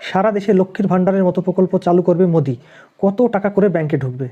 সারা দেশে লক্ষ্মীর ভাণ্ডারের মতো প্রকল্প চালু করবে মোদি। কত টাকা করে ব্যাংকে ঢুকবে?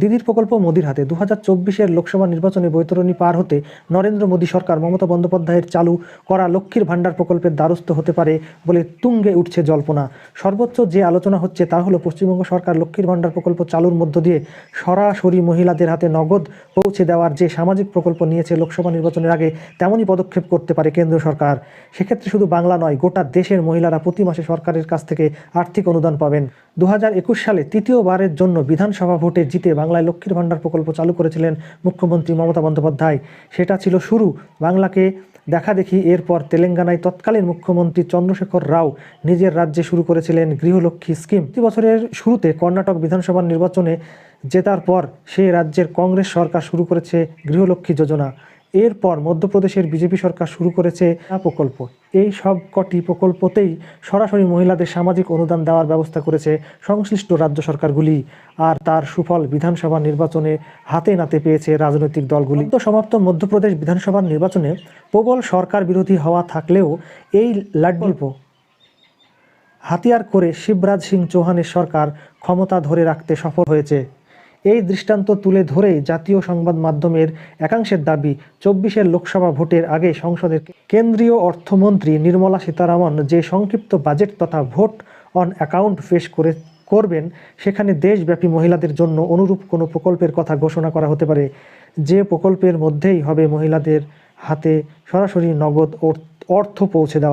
দিদির প্রকল্প মোদির হাতে। দু হাজার চব্বিশের লোকসভা নির্বাচনে বৈতরণী পার হতে নরেন্দ্র মোদী সরকার, মমতা বন্দ্যোপাধ্যায়ের চালু করা লক্ষ্মীর ভাণ্ডার প্রকল্পের দ্বারস্থ হতে পারে বলে তুঙ্গে উঠছে জল্পনা। সর্বোচ্চ যে আলোচনা হচ্ছে তা হলো পশ্চিমবঙ্গ সরকার লক্ষ্মীর ভাণ্ডার প্রকল্প চালুর মধ্য দিয়ে সরাসরি মহিলাদের হাতে নগদ পৌঁছে দেওয়ার যে সামাজিক প্রকল্প নিয়েছে লোকসভা নির্বাচনের আগে, তেমনই পদক্ষেপ করতে পারে কেন্দ্র সরকার। সেক্ষেত্রে শুধু বাংলা নয়, গোটা দেশের মহিলারা প্রতি মাসে সরকারের কাছ থেকে আর্থিক অনুদান পাবেন। দু হাজার একুশ সালে তৃতীয়বারের জন্য বিধানসভা ভোটে জিতে বাংলায় লক্ষ্মীর ভাণ্ডার প্রকল্প চালু করেছিলেন মুখ্যমন্ত্রী মমতা বন্দ্যোপাধ্যায়। সেটা ছিল শুরু। বাংলাকে দেখা দেখি এরপর তেলেঙ্গানায় তৎকালীন মুখ্যমন্ত্রী চন্দ্রশেখর রাও নিজের রাজ্যে শুরু করেছিলেন গৃহলক্ষ্মী স্কিম। প্রতি বছরের শুরুতে কর্ণাটক বিধানসভা নির্বাচনে জেতার পর সেই রাজ্যের কংগ্রেস সরকার শুরু করেছে গৃহলক্ষ্মী যোজনা। এরপর মধ্যপ্রদেশের বিজেপি সরকার শুরু করেছে প্রকল্প। এই সব কটি প্রকল্পতেই সরাসরি মহিলাদের সামাজিক অনুদান দেওয়ার ব্যবস্থা করেছে সংশ্লিষ্ট রাজ্য সরকারগুলি। আর তার সুফল বিধানসভা নির্বাচনে হাতে নাতে পেয়েছে রাজনৈতিক দলগুলি। তো সমাপ্ত মধ্যপ্রদেশ বিধানসভা নির্বাচনে প্রবল সরকার বিরোধী হওয়া থাকলেও এই লাড্ডল্প হাতিয়ার করে শিবরাজ সিং চৌহানের সরকার ক্ষমতা ধরে রাখতে সফল হয়েছে। এই দৃষ্টান্ত তুলে ধরেই জাতীয় সংবাদ মাধ্যমের একাংশের দাবি, চব্বিশের লোকসভা ভোটের আগে সংসদের কেন্দ্রীয় অর্থমন্ত্রী নির্মলা সীতারামন যে সংক্ষিপ্ত বাজেট তথা ভোট অন অ্যাকাউন্ট পেশ করে, করবেন, সেখানে দেশব্যাপী মহিলাদের জন্য অনুরূপ কোনো প্রকল্পের কথা ঘোষণা করা হতে পারে। যে প্রকল্পের মধ্যেই হবে মহিলাদের হাতে সরাসরি নগদ অর্থ পৌঁছে দেওয়া।